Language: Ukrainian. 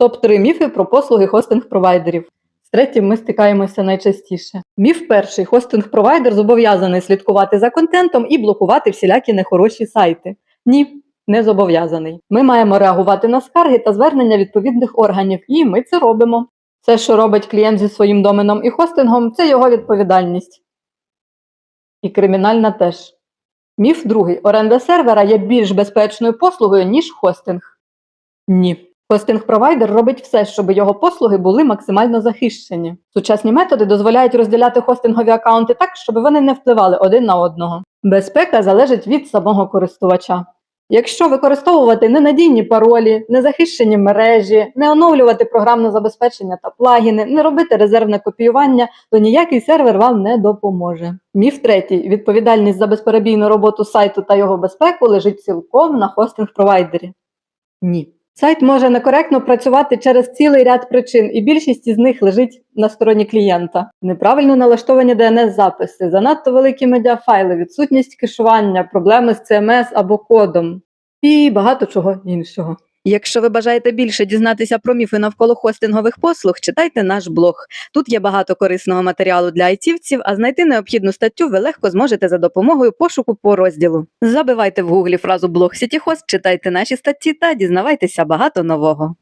Топ-3 міфи про послуги хостинг-провайдерів. З третім ми стикаємося найчастіше. Міф перший: хостинг-провайдер зобов'язаний слідкувати за контентом і блокувати всілякі нехороші сайти. Ні, не зобов'язаний. Ми маємо реагувати на скарги та звернення відповідних органів, і ми це робимо. Все, що робить клієнт зі своїм доменом і хостингом, це його відповідальність. І кримінальна теж. Міф другий: оренда сервера є більш безпечною послугою, ніж хостинг. Ні. Хостинг-провайдер робить все, щоб його послуги були максимально захищені. Сучасні методи дозволяють розділяти хостингові акаунти так, щоб вони не впливали один на одного. Безпека залежить від самого користувача. Якщо використовувати ненадійні паролі, незахищені мережі, не оновлювати програмне забезпечення та плагіни, не робити резервне копіювання, то ніякий сервер вам не допоможе. Міф третій: відповідальність за безперебійну роботу сайту та його безпеку лежить цілком на хостинг-провайдері. Ні. Сайт може некоректно працювати через цілий ряд причин, і більшість із них лежить на стороні клієнта. Неправильно налаштовані DNS-записи, занадто великі медіафайли, відсутність кешування, проблеми з CMS або кодом і багато чого іншого. Якщо ви бажаєте більше дізнатися про міфи навколо хостингових послуг, читайте наш блог. Тут є багато корисного матеріалу для айтівців, а знайти необхідну статтю ви легко зможете за допомогою пошуку по розділу. Забивайте в гуглі фразу блог Сітіхост, читайте наші статті та дізнавайтеся багато нового.